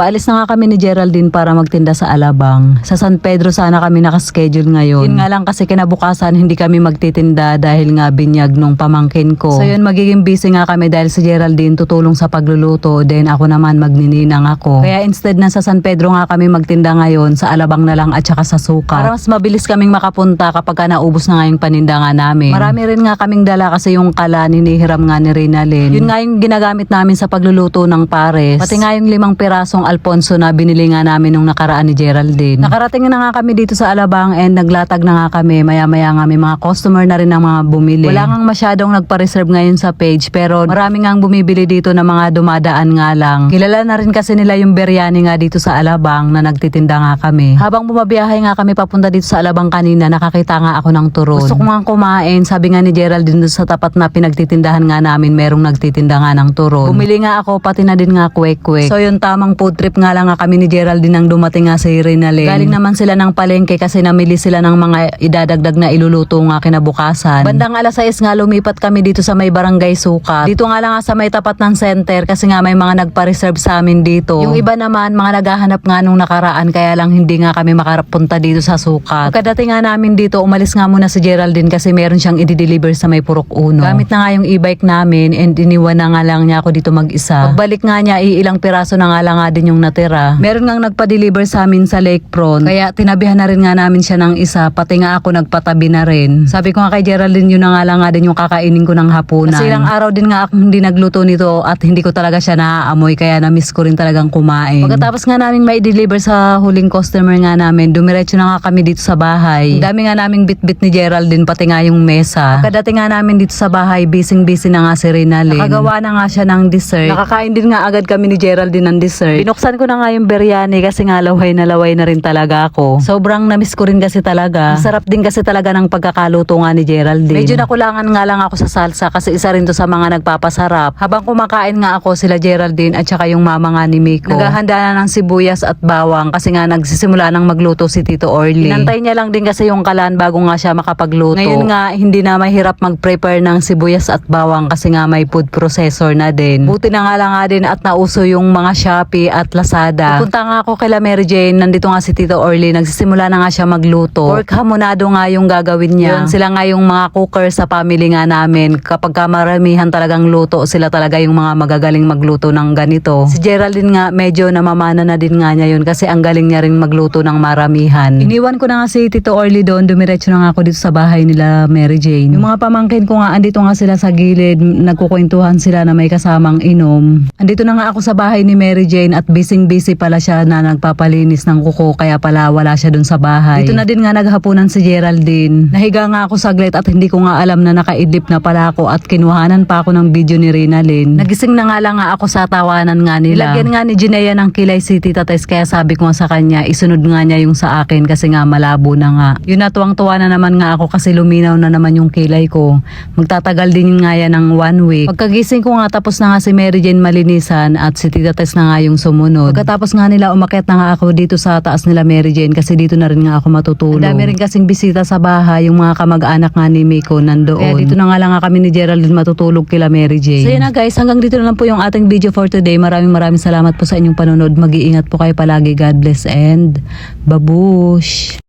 Paalis na nga kami ni Geraldine para magtinda sa Alabang. Sa San Pedro sana kami nakaschedule ngayon. Yun nga lang kasi kinabukasan hindi kami magtitinda dahil nga binyag nung pamangkin ko. So yun magiging busy nga kami dahil si Geraldine tutulong sa pagluluto then ako naman magnininang ako. Kaya instead na sa San Pedro nga kami magtinda ngayon sa Alabang na lang at saka sa Suka. Para mas mabilis kaming makapunta kapag ka naubos na nga yung paninda nga namin. Marami rin nga kaming dala kasi yung kala ninihiram nga ni Rinalyn. Yun nga yung ginagamit namin sa pagluluto ng pares. Pati nga yung limang pirasong Alfonso na binili nga namin nung nakaraan ni Geraldine. Nakarating na nga kami dito sa Alabang and naglatag na nga kami. Maya-maya nga may mga customer na rin ang mga bumili. Wala nga masyadong nagpa-reserve ngayon sa page pero marami nga bumibili dito na mga dumadaan nga lang. Kilala na rin kasi nila yung biryani nga dito sa Alabang na nagtitinda nga kami. Habang bumabiyahe nga kami papunta dito sa Alabang kanina, nakakita nga ako ng turon. Gusto ko nga kumain. Sabi nga ni Geraldine sa tapat na pinagtitindahan nga namin, merong nagtitinda nga ng turon. Bumili nga ako, pati na din nga kwek-kwek. So yun, tamang food trip nga lang nga kami ni Geraldine nang dumating nga sa Rinalyn. Galing naman sila ng palengke kasi namili sila ng mga idadagdag na iluluto nga kinabukasan. Bandang alas 6 nga lumipat kami dito sa may barangay Sukat. Dito nga lang nga sa may tapat ng center kasi nga may mga nagpa-reserve sa amin dito. Yung iba naman, mga naghahanap nga nung nakaraan kaya lang hindi nga kami makarapunta dito sa Sukat. Pagkadating nga namin dito, umalis nga muna si Geraldine kasi meron siyang i-deliver sa may Purok Uno. Gamit na nga yung e-bike namin and iniwan na nga lang niya ako dito mag-isa. Pagbalik nga niya, iilang piraso na nga lang nga din yung natira. Meron nga nagpa-deliver sa amin sa Lakefront. Kaya tinabihan na rin nga namin siya ng isa, pati nga ako nagpatabi na rin. Sabi ko nga kay Geraldine, yun na nga lang nga din yung kakainin ko ng hapunan. Kasi ilang araw din nga akong hindi nagluto nito at hindi ko talaga siya naaamoy kaya na-miss ko rin talagang kumain. Pagkatapos nga namin may deliver sa huling customer nga namin, dumiretso na nga kami dito sa bahay. Ang dami nga naming bit-bit ni Geraldine pati nga yung mesa. Pagkadating nga namin dito sa bahay, busy-busy na nga si Rinalyn. Nakagawa na nga siya ng dessert. Nakakain din nga agad kami ni Geraldine ng dessert. Binuksan ko na nga yung biryani kasi nga laway na laway na rin talaga ako. Sobrang na-miss ko rin kasi talaga. Masarap din kasi talaga ng pagkakaluto nga ni Geraldine. Medyo nakulangan nga lang ako sa salsa kasi isa rin to sa mga nagpapasarap. Habang kumakain nga ako sila Geraldine at saka yung mama nga ni Miko. Naghahanda na ng sibuyas at bawang kasi nga nagsisimula nang magluto si Tito Orly. Inantay niya lang din kasi yung kalan bago nga siya makapagluto. Ngayon nga hindi na mahirap mag-prepare ng sibuyas at bawang kasi nga may food processor na din. Buti na nga lang nga din at nauso yung mga Shopee at Lazada. Pupunta nga ako kay Mary Jane, nandito nga si Tito Orly, nagsisimula na nga siya magluto. Pork hamonado nga yung gagawin niya. Yun, sila nga yung mga cooker sa family nga namin. Kapag ka maramihan talagang luto, sila talaga yung mga magagaling magluto ng ganito. Si Geraldine nga medyo namamana na din nga niya yun kasi ang galing niya rin magluto ng maramihan. Iniwan ko na nga si Tito Orly doon, dumiretso na nga ako dito sa bahay nila Mary Jane. Yung mga pamangkin ko nga, andito nga sila sa gilid, nagkukwentuhan sila na may kasamang inom. Andito na nga ako sa bahay ni Mary Jane at busy-busy pala siya na nagpapalinis ng kuko kaya pala wala siya dun sa bahay. Dito na din nga naghapunan si Geraldine. Nahiga nga ako saglit at hindi ko nga alam na nakaidlip na pala ako at kinuhanan pa ako ng video ni Rinalyn. Nagising na nga lang nga ako sa tawanan nga nila. Lagyan nga ni Jinea ng kilay si Tita Tess kaya sabi ko sa kanya isunod nga niya yung sa akin kasi nga malabo na nga. Yun na tuwang-tuwa na naman nga ako kasi luminaw na naman yung kilay ko. Magtatagal din nga yan ng one week. Pagkagising ko nga tapos na nga si Mary Jane malinisan at si Tita Tess na nga yung sumunod. Pagkatapos nga nila umakyat na nga ako dito sa taas nila Mary Jane kasi dito na rin nga ako matutulog. Ang dami rin kasing bisita sa bahay yung mga kamag-anak nga ni Miko nandoon. Kaya dito na nga lang nga kami ni Geraldine matutulog kila Mary Jane. So yun na guys, hanggang dito na lang po yung ating video for today. Maraming maraming salamat po sa inyong panonood. Mag-iingat po kayo palagi. God bless and babush!